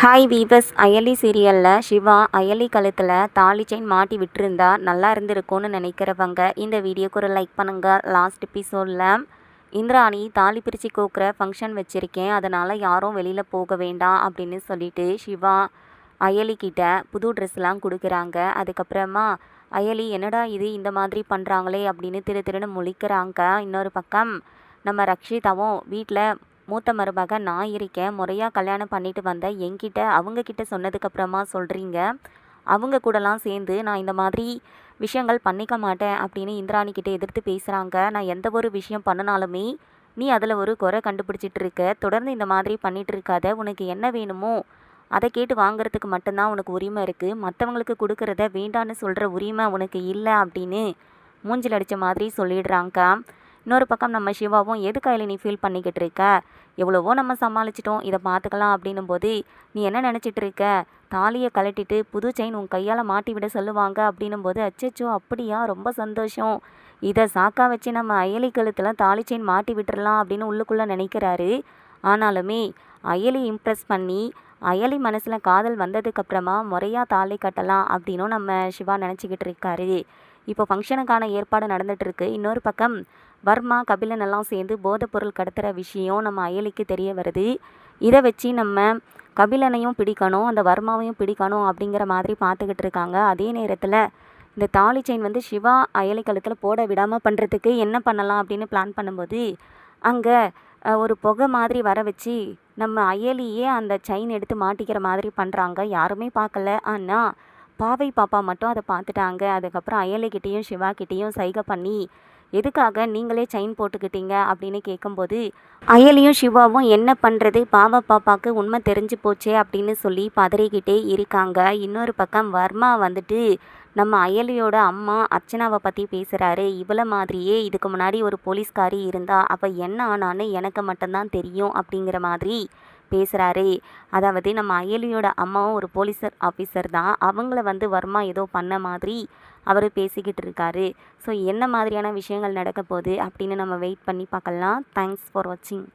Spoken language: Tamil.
ஹாய் வீவர்ஸ் அயலி சீரியலில் சிவா அயலி கழுத்தில் தாலி செயின் மாட்டி விட்டுருந்தா நல்லா இருந்திருக்கும்னு நினைக்கிறவங்க இந்த வீடியோக்கு ஒரு லைக் பண்ணுங்கள் லாஸ்ட் எபிசோடில் இந்திராணி தாலி பிரித்து கோக்குற ஃபங்க்ஷன் வச்சுருக்கேன். அதனால் யாரும் வெளியில் போக வேண்டாம் அப்படின்னு சொல்லிட்டு சிவா அயலிக்கிட்ட புது ட்ரெஸ்லாம் கொடுக்குறாங்க. அதுக்கப்புறமா அயலி என்னடா இது? இந்த மாதிரி பண்ணுறாங்களே அப்படின்னு திரு திருன்னு முழிக்கிறாங்க. இன்னொரு பக்கம் நம்ம ரக்ஷிதாவும் வீட்டில் மூத்த மருமக நான் இருக்கேன். முறையாக கல்யாணம் பண்ணிட்டு வந்தேன் என்கிட்ட அவங்கக்கிட்ட சொன்னதுக்கப்புறமா சொல்கிறீங்க அவங்க கூடலாம் சேர்ந்து நான் இந்த மாதிரி விஷயங்கள் பண்ணிக்க மாட்டேன் அப்படின்னு இந்திராணி கிட்ட எதிர்த்து பேசுகிறாங்க நான் எந்த ஒரு விஷயம் பண்ணினாலுமே நீ அதில் ஒரு குறை கண்டுபிடிச்சிட்டு இருக்க. தொடர்ந்து இந்த மாதிரி பண்ணிகிட்டு இருக்காத. உனக்கு என்ன வேணுமோ அதை கேட்டு வாங்குறதுக்கு மட்டும்தான் உனக்கு உரிமை இருக்குது மற்றவங்களுக்கு கொடுக்கறத வேண்டான்னு சொல்கிற உரிமை உனக்கு இல்லை அப்படின்னு மூஞ்சில் அடித்த மாதிரி சொல்லிடுறாங்க. இன்னொரு பக்கம் நம்ம சிவாவும் எதுக்கு அதில் நீ ஃபீல் பண்ணிக்கிட்டு இருக்க? எவ்வளவோ நம்ம சமாளிச்சிட்டோம் இதை பார்த்துக்கலாம் அப்படின்னும் போது நீ என்ன நினச்சிட்டு இருக்க? தாலியை கலட்டிட்டு புது செயின் உன் கையால் மாட்டி விட சொல்லுவாங்க அப்படின்னும் போது அச்சச்சோ அப்படியா? ரொம்ப சந்தோஷம். இதை சாக்கா வச்சு நம்ம அயலி கழுத்தில் தாலி செயின் மாட்டி விட்டுறலாம் அப்படின்னு உள்ளுக்குள்ளே நினைக்கிறாரு. ஆனாலுமே அயலி இம்ப்ரெஸ் பண்ணி அயலி மனசில் காதல் வந்ததுக்கப்புறமா முறையாக தாலி கட்டலாம் அப்படின்னும் நம்ம சிவா நினச்சிக்கிட்டு இருக்காரு. இப்போ ஃபங்க்ஷனுக்கான ஏற்பாடு நடந்துகிட்ருக்கு இன்னொரு பக்கம் வர்மா கபிலன் எல்லாம் சேர்ந்து போதைப்பொருள் கடத்துகிற விஷயம் நம்ம அயலிக்கு தெரிய வருது. இதை வச்சு நம்ம கபிலனையும் பிடிக்கணும் அந்த வர்மாவையும் பிடிக்கணும் அப்படிங்கிற மாதிரி பார்த்துக்கிட்டு இருக்காங்க அதே நேரத்தில் இந்த தாலி செயின் வந்து சிவா அயலை கழுத்தில் போட விடாமல் பண்ணுறதுக்கு என்ன பண்ணலாம் அப்படின்னு பிளான் பண்ணும்போது அங்கே ஒரு புகை மாதிரி வர வச்சு நம்ம அயலியே அந்த செயின் எடுத்து மாட்டிக்கிற மாதிரி பண்ணுறாங்க யாருமே பார்க்கல. ஆனால் பாவை பாப்பா மட்டும் அதை பார்த்துட்டாங்க அதுக்கப்புறம் அயலிக்கிட்டேயும் சிவாக்கிட்டேயும் சைகை பண்ணி எதுக்காக நீங்களே செயின் போட்டுக்கிட்டீங்க? அப்படின்னு கேட்கும்போது அயலியும் சிவாவும் என்ன பண்ணுறது பாவா பாப்பாவுக்கு உண்மை தெரிஞ்சு போச்சே? அப்படின்னு சொல்லி பதறிக்கிட்டே இருக்காங்க. இன்னொரு பக்கம் வர்மா வந்துட்டு நம்ம அயலியோட அம்மா அர்ச்சனாவை பற்றி பேசுகிறாரு இவளை மாதிரியே இதுக்கு முன்னாடி ஒரு போலீஸ்காரி இருந்தா அப்போ என்ன ஆனான்னு எனக்கு மட்டும்தான் தெரியும். அப்படிங்கிற மாதிரி பேசுகிறாரு அதாவது நம்ம அயலியோட அம்மாவும் ஒரு போலீஸர் ஆஃபீஸர் தான். அவங்கள வந்து வர்மா ஏதோ பண்ண மாதிரி அவர் பேசிக்கிட்டு இருக்காரு. ஸோ என்ன மாதிரியான விஷயங்கள் நடக்க போகுது அப்படின்னு நம்ம வெயிட் பண்ணி பார்க்கலாம். தேங்க்ஸ் ஃபார் வாட்சிங்